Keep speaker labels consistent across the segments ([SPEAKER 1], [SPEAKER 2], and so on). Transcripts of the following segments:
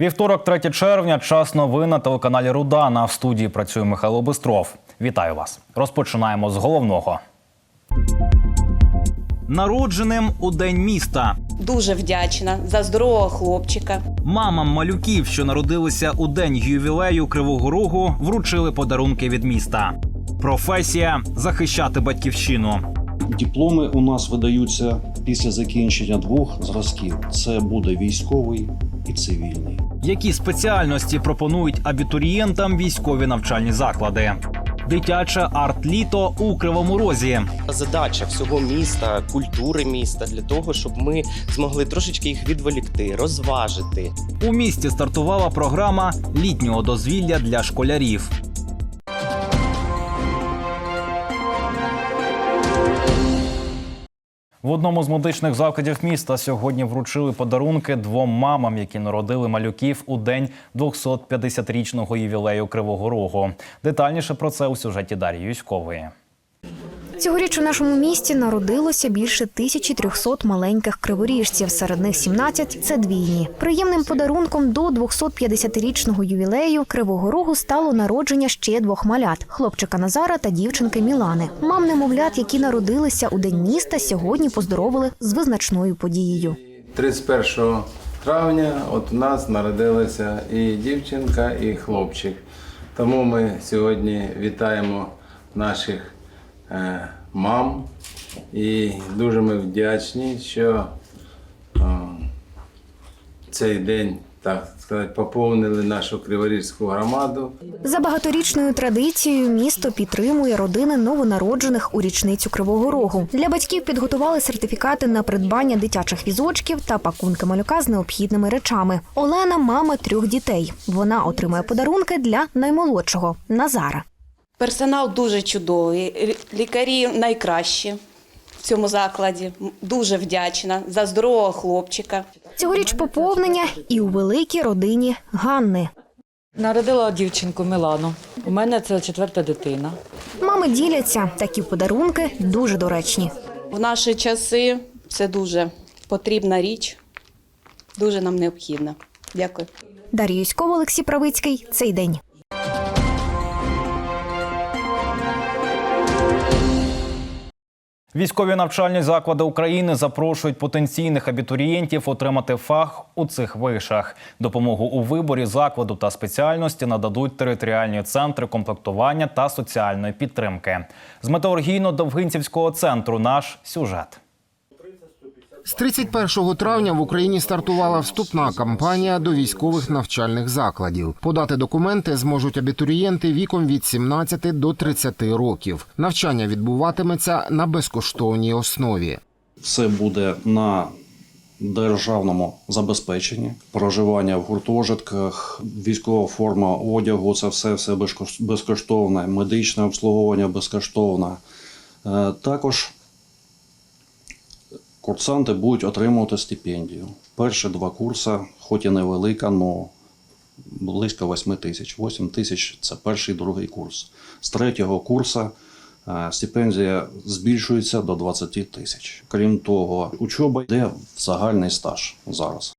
[SPEAKER 1] Вівторок, 3 червня, час новин на телеканалі Рудана. В студії працює Михайло Бистров. Вітаю вас. Розпочинаємо з головного. Народженим у день міста.
[SPEAKER 2] Дуже вдячна за здорового хлопчика.
[SPEAKER 1] Мамам малюків, що народилися у день ювілею Кривого Рогу, вручили подарунки від міста. Професія захищати батьківщину.
[SPEAKER 3] Дипломи у нас видаються після закінчення двох зразків: це буде військовий і цивільний.
[SPEAKER 1] Які спеціальності пропонують абітурієнтам військові навчальні заклади? Дитяче арт-літо у Кривому Розі.
[SPEAKER 4] задача всього міста, культури міста для того, щоб ми змогли трошечки їх відволікти, розважити.
[SPEAKER 1] У місті стартувала програма літнього дозвілля для школярів. В одному з медичних закладів міста сьогодні вручили подарунки двом мамам, які народили малюків у день 250-річного ювілею Кривого Рогу. Детальніше про це у сюжеті Дар'ї Юськової.
[SPEAKER 5] Цьогоріч у нашому місті народилося більше 1300 маленьких криворіжців. Серед них 17 – це двійні. Приємним подарунком до 250-річного ювілею Кривого Рогу стало народження ще двох малят – хлопчика Назара та дівчинки Мілани. Мам немовлят, які народилися у день міста, сьогодні поздоровили з визначною подією.
[SPEAKER 6] 31 травня от у нас народилася і дівчинка, і хлопчик. Тому ми сьогодні вітаємо наших мам і дуже ми вдячні, що е, цей день, так сказати, поповнили нашу криворізьку громаду.
[SPEAKER 5] За багаторічною традицією місто підтримує родини новонароджених у річницю Кривого Рогу. Для батьків підготували сертифікати на придбання дитячих візочків та пакунки малюка з необхідними речами. Олена мама трьох дітей. Вона отримує подарунки для наймолодшого Назара.
[SPEAKER 2] Персонал дуже чудовий, лікарі найкращі в цьому закладі. Дуже вдячна за здорового хлопчика.
[SPEAKER 5] Цьогоріч поповнення і у великій родині Ганни.
[SPEAKER 7] Народила дівчинку Мілану. У мене це четверта дитина.
[SPEAKER 5] Мами діляться такі подарунки дуже доречні.
[SPEAKER 2] В наші часи це дуже потрібна річ, дуже нам необхідна. Дякую.
[SPEAKER 5] Дар'я Юськова, Олексій Правицький. Цей день.
[SPEAKER 1] Військові навчальні заклади України запрошують потенційних абітурієнтів отримати фах у цих вишах. Допомогу у виборі закладу та спеціальності нададуть територіальні центри комплектування та соціальної підтримки. З металургійно-довгинцівського центру наш сюжет.
[SPEAKER 8] З 31 травня в Україні стартувала вступна кампанія до військових навчальних закладів. Подати документи зможуть абітурієнти віком від 17 до 30 років. Навчання відбуватиметься на безкоштовній основі.
[SPEAKER 3] Все буде на державному забезпеченні, проживання в гуртожитках, військова форма одягу це все, все безкоштовне, медичне обслуговування безкоштовне. Е, Також курсанти будуть отримувати стипендію. Перші два курси, хоч і невелика, але близько 8 тисяч. 8 тисяч це перший і другий курс. З третього курсу е, стипендія збільшується до 20 тисяч. Крім того, учоба йде в загальний стаж зараз.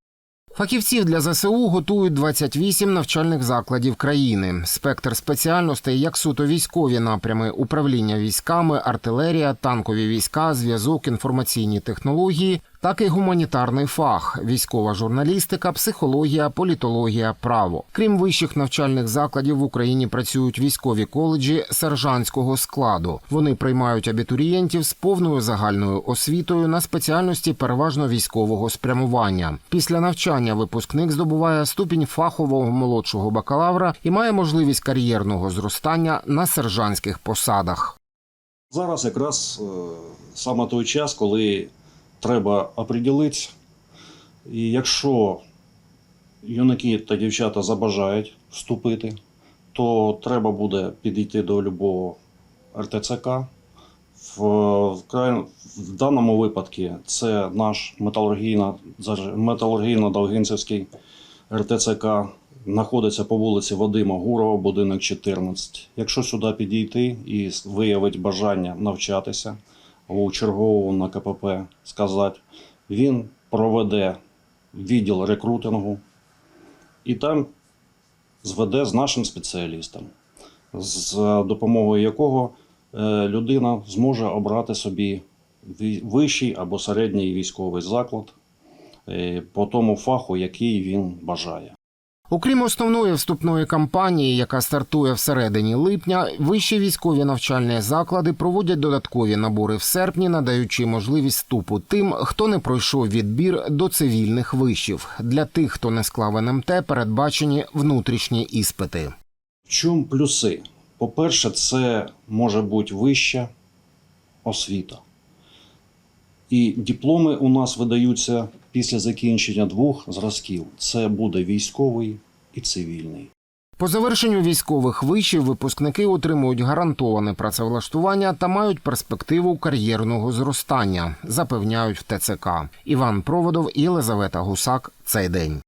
[SPEAKER 8] Фахівців для ЗСУ готують 28 навчальних закладів країни. Спектр спеціальностей, як суто військові напрями, управління військами, артилерія, танкові війська, зв'язок, інформаційні технології, так і гуманітарний фах, військова журналістика, психологія, політологія, право. Крім вищих навчальних закладів в Україні працюють військові коледжі сержантського складу. Вони приймають абітурієнтів з повною загальною освітою на спеціальності переважно військового спрямування. Після навчання випускник здобуває ступінь фахового молодшого бакалавра і має можливість кар'єрного зростання на сержантських посадах.
[SPEAKER 3] Зараз якраз е, саме той час, коли треба оприділитися. І якщо юнаки та дівчата забажають вступити, то треба буде підійти до любого РТЦК. В, в, в даному випадку це наш металургійно- заж- металургійно-довгинцевський РТЦК знаходиться по вулиці Вадима Гурова, будинок 14. Якщо сюди підійти і виявить бажання навчатися у чергового на КПП, сказати, він проведе відділ рекрутингу і там зведе з нашим спеціалістом, з допомогою якого е, людина зможе обрати собі вищий або середній військовий заклад е, по тому фаху, який він бажає.
[SPEAKER 8] Окрім основної вступної кампанії, яка стартує всередині липня, вищі військові навчальні заклади проводять додаткові набори в серпні, надаючи можливість вступу тим, хто не пройшов відбір до цивільних вишів. Для тих, хто не склав НМТ, передбачені внутрішні іспити.
[SPEAKER 3] В чому плюси? По-перше, це може бути вища освіта. І дипломи у нас видаються після закінчення двох зразків: це буде військовий і цивільний.
[SPEAKER 8] По завершенню військових вишів випускники отримують гарантоване працевлаштування та мають перспективу кар'єрного зростання, запевняють в ТЦК. Іван Проводов і Єлизавета Гусак. Цей день.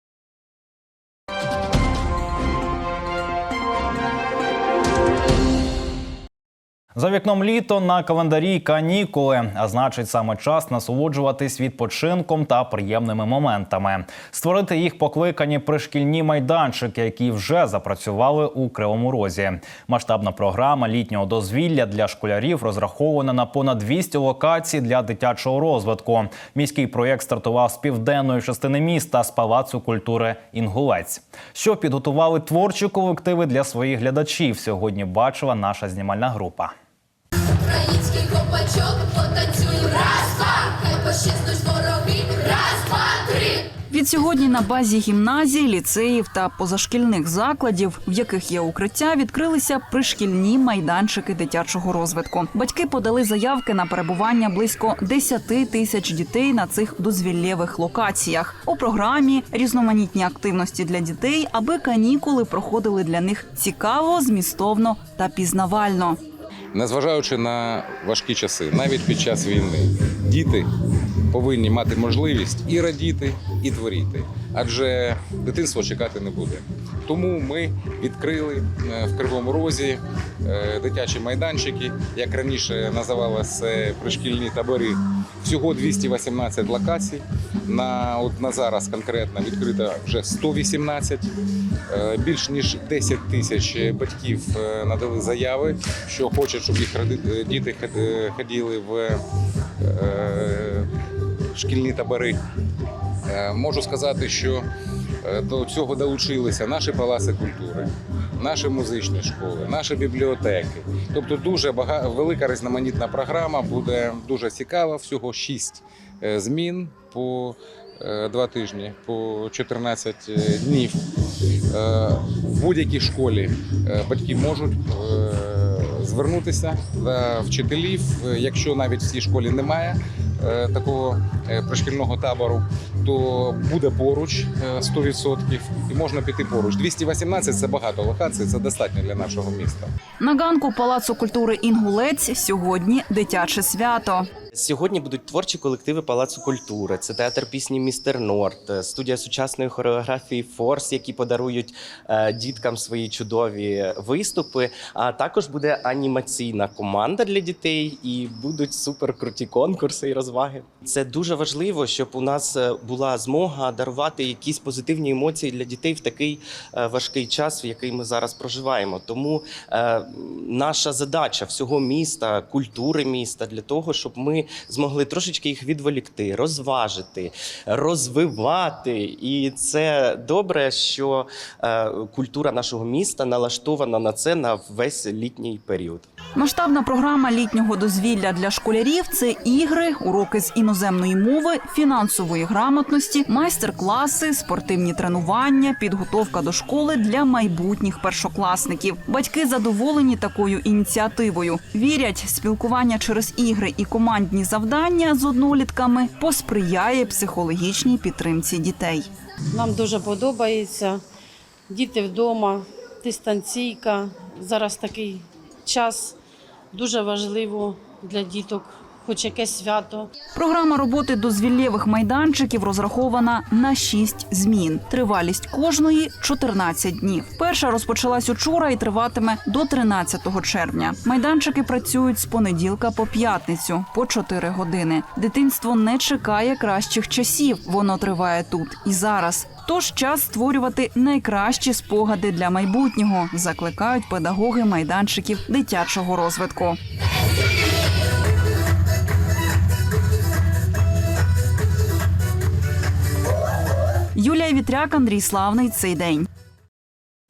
[SPEAKER 1] За вікном літо на календарі канікули, а значить саме час насолоджуватись відпочинком та приємними моментами. Створити їх покликані пришкільні майданчики, які вже запрацювали у Кривому Розі. Масштабна програма літнього дозвілля для школярів розрахована на понад 200 локацій для дитячого розвитку. Міський проєкт стартував з південної частини міста з палацу культури Інгулець. Що підготували творчі колективи для своїх глядачів? Сьогодні бачила наша знімальна група.
[SPEAKER 9] Український копачок, потанцюй раз, два, хай пощизнуть вороги, раз, два, три.
[SPEAKER 10] Відсьогодні на базі гімназій, ліцеїв та позашкільних закладів, в яких є укриття, відкрилися пришкільні майданчики дитячого розвитку. Батьки подали заявки на перебування близько 10 тисяч дітей на цих дозвіллєвих локаціях. У програмі різноманітні активності для дітей, аби канікули проходили для них цікаво, змістовно та пізнавально.
[SPEAKER 11] Незважаючи на важкі часи, навіть під час війни, діти повинні мати можливість і радіти, і творіти, адже дитинство чекати не буде. Тому ми відкрили е, в Кривому Розі е, дитячі майданчики, як раніше називалися пришкільні табори. Всього 218 локацій. На от на зараз конкретно відкрито вже 118. Е, Більш ніж 10 тисяч батьків е, надали заяви, що хочуть, щоб їх діти е, ходили в шкільні табори. Можу сказати, що до цього долучилися наші палаци культури, наші музичні школи, наші бібліотеки. Тобто дуже бага... велика різноманітна програма, буде дуже цікава. Всього 6 змін по е, два тижні, по 14 днів. Е, В будь-якій школі е, батьки можуть е, звернутися до вчителів, Е, якщо навіть в цій школі немає е, такого е, пришкільного табору, то буде поруч е, 100% і можна піти поруч. 218 – це багато локацій, це достатньо для нашого міста.
[SPEAKER 10] На ганку палацу культури Інгулець сьогодні дитяче свято.
[SPEAKER 4] Сьогодні будуть творчі колективи Палацу культури. Це театр пісні Містер Норт, е, студія сучасної хореографії Форс, які подарують е, діткам свої чудові виступи. А також буде анімаційна команда для дітей і будуть суперкруті конкурси і розваги. Це дуже важливо, щоб у нас е, була змога дарувати якісь позитивні емоції для дітей в такий важкий час, в який ми зараз проживаємо. Тому наша задача всього міста, культури міста для того, щоб ми змогли трошечки їх відволікти, розважити, розвивати. І це добре, що е, культура нашого міста налаштована на це на весь літній період.
[SPEAKER 10] Масштабна програма літнього дозвілля для школярів це ігри, уроки з іноземної мови, фінансової грамотності, майстер-класи, спортивні тренування, підготовка до школи для майбутніх першокласників. Батьки задоволені такою ініціативою. Вірять, спілкування через ігри і командні завдання з однолітками посприяє психологічній підтримці дітей.
[SPEAKER 12] Нам дуже подобається. Діти вдома, дистанційка. Зараз такий час дуже важливо для діток хоч якесь свято.
[SPEAKER 10] Програма роботи дозвіллєвих майданчиків розрахована на 6 змін. Тривалість кожної 14 днів. Перша розпочалась учора і триватиме до 13 червня. Майданчики працюють з понеділка по п'ятницю по 4 години. Дитинство не чекає кращих часів. Воно триває тут і зараз. Тож час створювати найкращі спогади для майбутнього, закликають педагоги майданчиків дитячого розвитку. Юлія Вітряк, Андрій Славний. Цей день.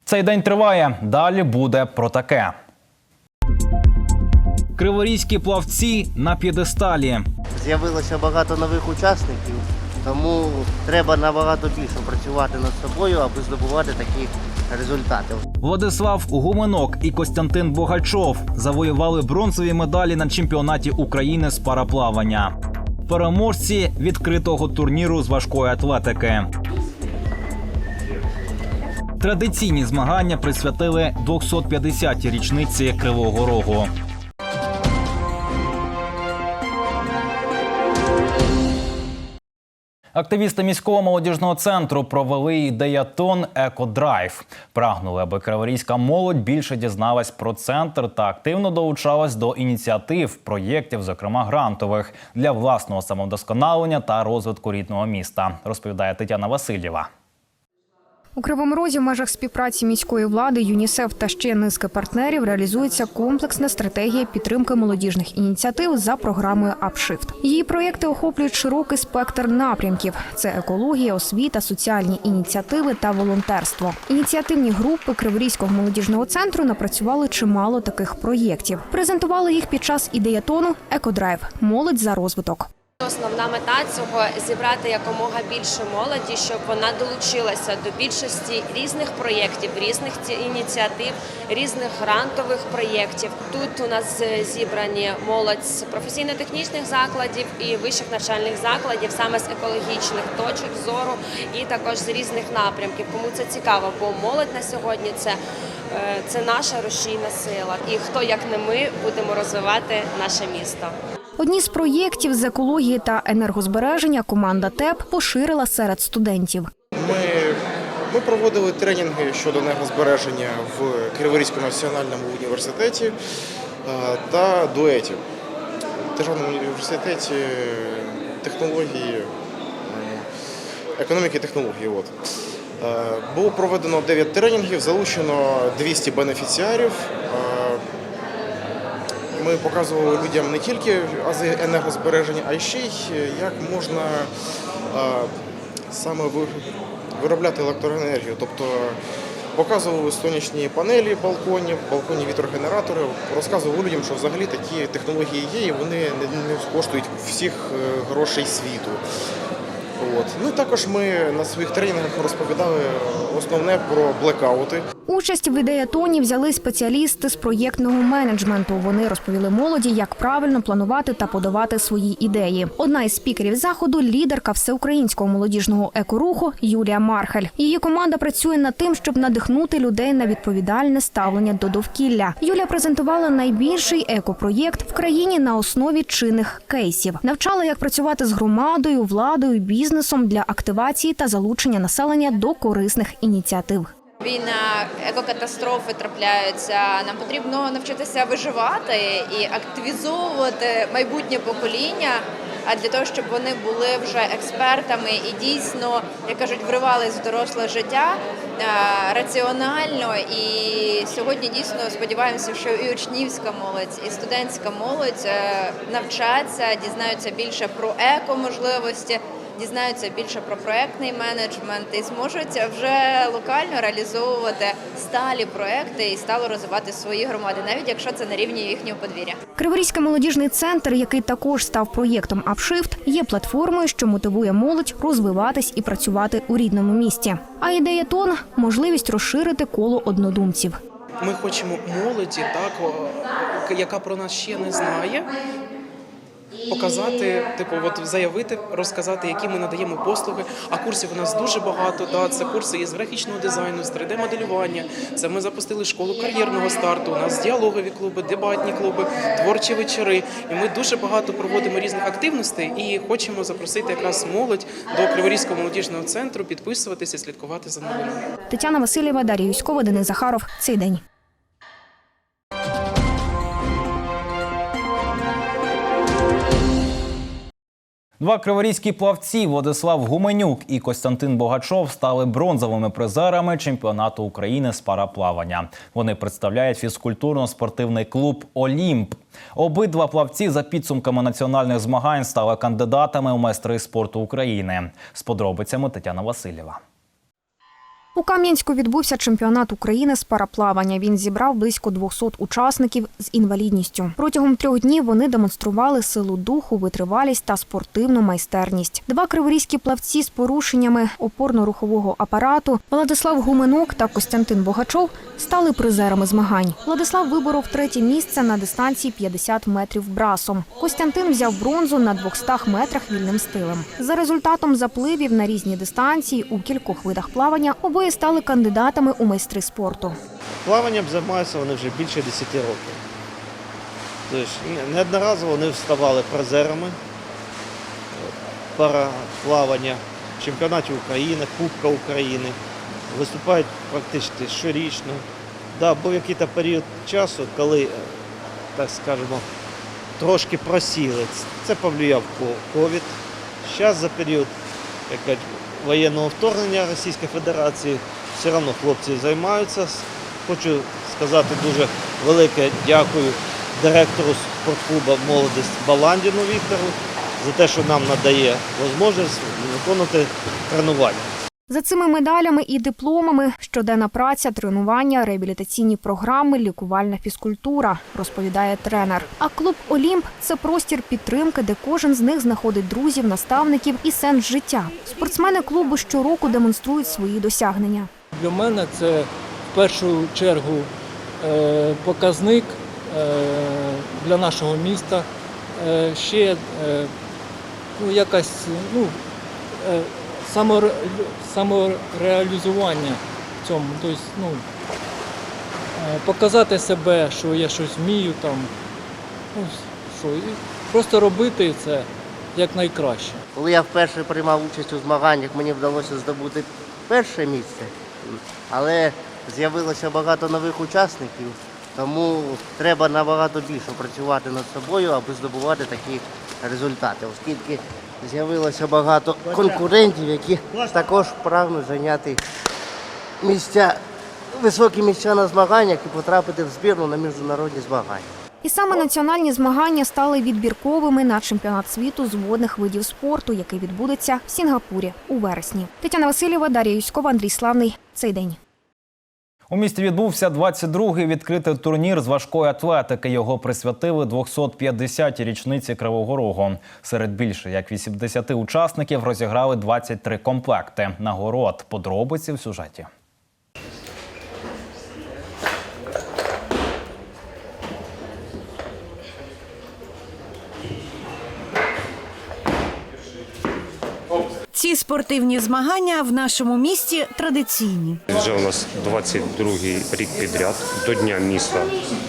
[SPEAKER 1] Цей день триває. Далі буде про таке. Криворізькі плавці на п'єдесталі.
[SPEAKER 13] З'явилося багато нових учасників, тому треба набагато більше працювати над собою, аби здобувати такі результати.
[SPEAKER 1] Владислав Гуменок і Костянтин Богачов завоювали бронзові медалі на чемпіонаті України з параплавання. Переможці відкритого турніру з важкої атлетики. Традиційні змагання присвятили 250-й річниці Кривого Рогу. Активісти міського молодіжного центру провели ідеятон Екодрайв. Прагнули, аби криворізька молодь більше дізналась про центр та активно долучалась до ініціатив, проєктів, зокрема грантових, для власного самовдосконалення та розвитку рідного міста. Розповідає Тетяна Васильєва.
[SPEAKER 5] У Кривому Розі в межах співпраці міської влади, ЮНІСЕФ та ще низки партнерів реалізується комплексна стратегія підтримки молодіжних ініціатив за програмою «Апшифт». Її проєкти охоплюють широкий спектр напрямків: це екологія, освіта, соціальні ініціативи та волонтерство. Ініціативні групи Криворізького молодіжного центру напрацювали чимало таких проєктів. Презентували їх під час ідеятону «Екодрайв. Молодь за розвиток.
[SPEAKER 14] Основна мета цього зібрати якомога більше молоді, щоб вона долучилася до більшості різних проєктів, різних ці- ініціатив, різних грантових проєктів. Тут у нас е, зібрані молодь з професійно-технічних закладів і вищих навчальних закладів, саме з екологічних точок зору, і також з різних напрямків. Кому це цікаво, бо молодь на сьогодні це. е, Це наша рушійна сила, і хто як не ми будемо розвивати наше місто.
[SPEAKER 5] Одні з проєктів з екології та енергозбереження команда ТЕП поширила серед студентів.
[SPEAKER 15] Ми, ми проводили тренінги щодо енергозбереження в Криворізькому національному університеті е, та дуетів. В Державному університеті технології, е, економіки і технології. От. Е, Було проведено 9 тренінгів, залучено 200 бенефіціарів. Е, Ми показували людям не тільки ази енергозбереження, а й ще й як можна е, саме виробляти електроенергію. Тобто показували сонячні панелі балконів, балконні вітрогенератори, розказували людям, що взагалі такі технології є, і вони не, не коштують всіх е, грошей світу. От. Ну і також ми на своїх тренінгах розповідали основне про блекаути.
[SPEAKER 5] Участь в ідеятоні взяли спеціалісти з проєктного менеджменту. Вони розповіли молоді, як правильно планувати та подавати свої ідеї. Одна із спікерів заходу лідерка всеукраїнського молодіжного екоруху Юлія Мархель. Її команда працює над тим, щоб надихнути людей на відповідальне ставлення до довкілля. Юлія презентувала найбільший екопроєкт в країні на основі чинних кейсів. Навчала, як працювати з громадою, владою, бізнесом для активації та залучення населення до корисних ініціатив.
[SPEAKER 14] Війна, екокатастрофи трапляються. Нам потрібно навчитися виживати і активізовувати майбутнє покоління. А для того, щоб вони були вже експертами і дійсно, як кажуть, вривались в доросле життя е, раціонально. І сьогодні дійсно сподіваємося, що і учнівська молодь, і студентська молодь е, навчаться, дізнаються більше про еко-можливості, дізнаються більше про проектний менеджмент і зможуть вже локально реалізовувати сталі проекти і стало розвивати свої громади, навіть якщо це на рівні їхнього подвір'я.
[SPEAKER 5] Криворізький молодіжний центр, який також став проєктом «Апшифт», є платформою, що мотивує молодь розвиватись і працювати у рідному місті. А ідея тон можливість розширити коло однодумців.
[SPEAKER 16] Ми хочемо молоді, так, яка про нас ще не знає, показати, типу, от заявити, розказати, які ми надаємо послуги. А курсів у нас дуже багато. Да, це курси із графічного дизайну, з 3D-моделювання. Це ми запустили школу кар'єрного старту. У нас діалогові клуби, дебатні клуби, творчі вечори. І ми дуже багато проводимо різних активностей і хочемо запросити якраз молодь до Криворізького молодіжного центру підписуватися, слідкувати за новинами.
[SPEAKER 5] Тетяна Васильєва, Дар'я Юськова, Денис Захаров. Цей день.
[SPEAKER 1] Два криворізькі плавці Владислав Гуменюк і Костянтин Богачов стали бронзовими призерами чемпіонату України з параплавання. Вони представляють фізкультурно-спортивний клуб Олімп. Обидва плавці за підсумками національних змагань стали кандидатами у майстри спорту України. З подробицями Тетяна Васильєва.
[SPEAKER 5] У Кам'янську відбувся чемпіонат України з параплавання. Він зібрав близько 200 учасників з інвалідністю. Протягом трьох днів вони демонстрували силу духу, витривалість та спортивну майстерність. Два криворізькі плавці з порушеннями опорно-рухового апарату Владислав Гуменок та Костянтин Богачов стали призерами змагань. Владислав виборов третє місце на дистанції 50 метрів брасом. Костянтин взяв бронзу на 200 метрах вільним стилем. За результатом запливів на різні дистанції у кількох видах плавання обоє стали кандидатами у майстри спорту.
[SPEAKER 17] Плаванням займаються вони вже більше 10 років. Тобто неодноразово вони вставали призерами параплавання, чемпіонатів України, Кубка України. Виступають практично щорічно. Да, був якийсь період часу, коли, е, так скажемо, трошки просіли. Це повлияв ковід. Зараз за період воєнного вторгнення Російської Федерації все одно хлопці займаються. Хочу сказати дуже велике дякую директору спортклубу Молодість Баландіну Віктору за те, що нам надає можливість виконувати тренування.
[SPEAKER 5] За цими медалями і дипломами щоденна праця, тренування, реабілітаційні програми, лікувальна фізкультура, розповідає тренер. А клуб Олімп це простір підтримки, де кожен з них знаходить друзів, наставників і сенс життя. Спортсмени клубу щороку демонструють свої досягнення.
[SPEAKER 18] Для мене це в першу чергу е, показник е, для нашого міста. Е, Ще ну, якась ну, саморе- самореалізування в цьому. Тобто, ну, е, показати себе, що я щось вмію там. Ну, що, і просто робити це якнайкраще.
[SPEAKER 13] Коли я вперше приймав участь у змаганнях, мені вдалося здобути перше місце, але з'явилося багато нових учасників, тому треба набагато більше працювати над собою, аби здобувати такі результати, оскільки з'явилося багато конкурентів, які також прагнуть зайняти місця, високі місця на змаганнях і потрапити в збірну на міжнародні змагання.
[SPEAKER 5] І саме національні змагання стали відбірковими на чемпіонат світу з водних видів спорту, який відбудеться в Сінгапурі у вересні. Тетяна Васильєва, Дар'я Юськова, Андрій Славний. Цей день.
[SPEAKER 1] У місті відбувся 22-й відкритий турнір з важкої атлетики. Його присвятили 250-й річниці Кривого Рогу. Серед більше як 80 учасників розіграли 23 комплекти. Нагород подробиці в сюжеті.
[SPEAKER 19] Спортивні змагання в нашому місті традиційні.
[SPEAKER 20] Вже у нас 22-й рік підряд до Дня міста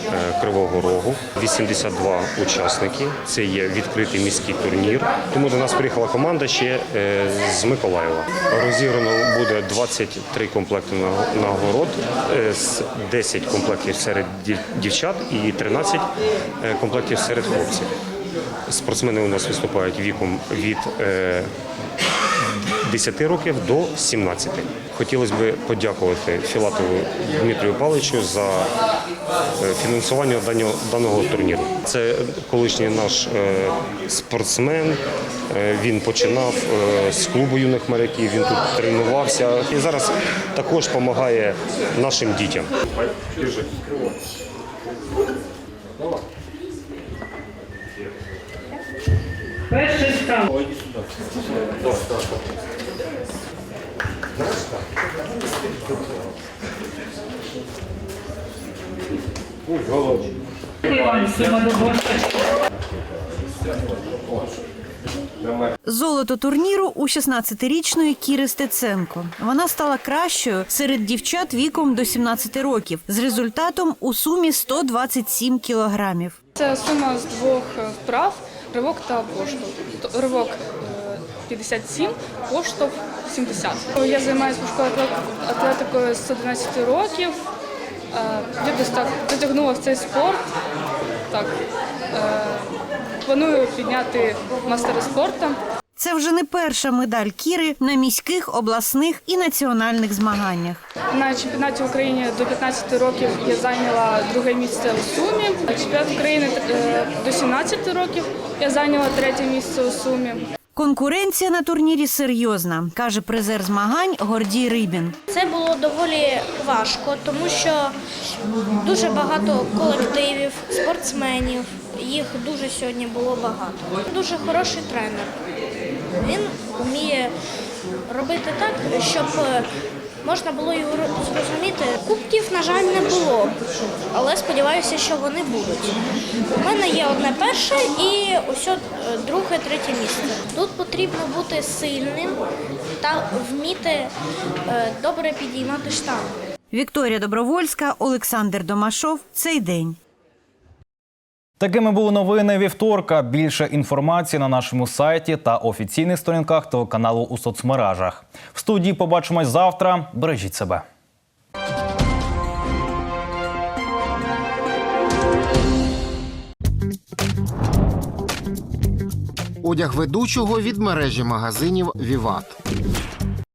[SPEAKER 20] е, Кривого Рогу. 82 учасники. Це є відкритий міський турнір. Тому до нас приїхала команда ще е, з Миколаєва. Розіграно буде 23 комплекти на- нагород, е, з 10 комплектів серед дівчат і 13 е, комплектів серед хлопців. Спортсмени у нас виступають віком від е, 10 років до 17. Хотілося б подякувати Філатову Дмитрію Павловичу за е, фінансування даного, турніру. Це колишній наш е, спортсмен. Е, Він починав з клубу юних моряків, він тут тренувався і зараз також допомагає нашим дітям.
[SPEAKER 21] Перший став. Дякую вам, Сима, до
[SPEAKER 19] Золото турніру у 16-річної Кіри Стеценко. Вона стала кращою серед дівчат віком до 17 років з результатом у сумі 127 кілограмів.
[SPEAKER 22] Це сума з двох вправ ривок та поштовх. Ривок 57, поштовх 70. Я займаюся важкою атлетикою з 11 років. Е, Я десь так затягнула в цей спорт. Так. е, Планую підняти мастера спорту.
[SPEAKER 19] Це вже не перша медаль Кіри на міських, обласних і національних змаганнях.
[SPEAKER 22] На чемпіонаті України до 15 років я зайняла друге місце у Сумі. На чемпіонат України е, до 17 років я зайняла третє місце у Сумі.
[SPEAKER 19] Конкуренція на турнірі серйозна, каже призер змагань Гордій Рибін.
[SPEAKER 23] Це було доволі важко, тому що дуже багато колективів, спортсменів. Їх дуже сьогодні було багато. Дуже хороший тренер. Він вміє робити так, щоб можна було його зрозуміти. Кубків, на жаль, не було, але сподіваюся, що вони будуть. У мене є одне перше і ось е, друге, третє місце. Тут потрібно бути сильним та вміти е, добре підіймати штангу.
[SPEAKER 19] Вікторія Добровольська, Олександр Домашов. Цей день.
[SPEAKER 1] Такими були новини вівторка. Більше інформації на нашому сайті та офіційних сторінках телеканалу у соцмережах. В студії побачимось завтра. Бережіть себе.
[SPEAKER 8] Одяг ведучого від мережі магазинів Віват.